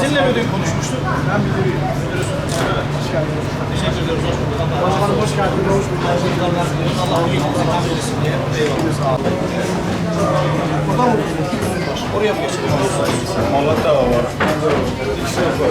Sizinle mi dün konuşmuştuk? Ben müdürüyüm. Teşekkür ediyoruz. Hoş bulduk. Başkanım hoş geldiniz. Hoş bulduk. Allah iyi kabul etsin diye. Eyvallah. Burada mı? Oraya mı geçelim? Malatya var. İkisi var.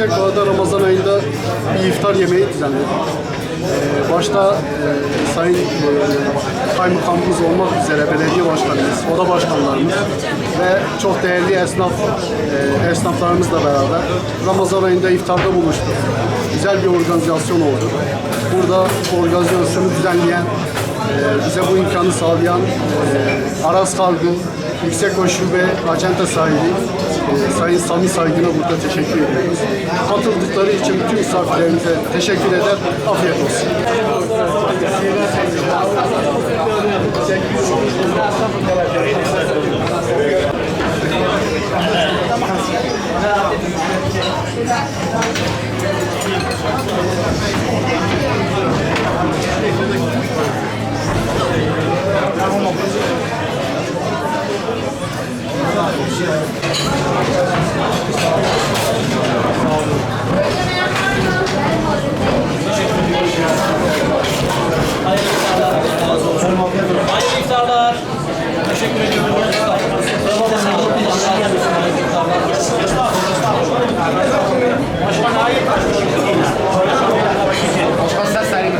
Yüksek Bağ'da Ramazan ayında bir iftar yemeği düzenledik. Ee, başta e, Sayın e, Kaymakamımız olmak üzere belediye başkanımız, oda başkanlarımız ve çok değerli esnaf e, esnaflarımızla beraber Ramazan ayında iftarda buluştuk. Güzel bir organizasyon oldu. Burada organizasyonu düzenleyen, e, bize bu imkanı sağlayan Aras Kalgın, Yüksek Şube Acente sahibi Sayın Sami Saygın'a burada teşekkür ediyoruz. Katıldıkları için bütün misafirlerimize teşekkür eder. Afiyet olsun. Thank you. Teşekkür ediyorum. Başkan sen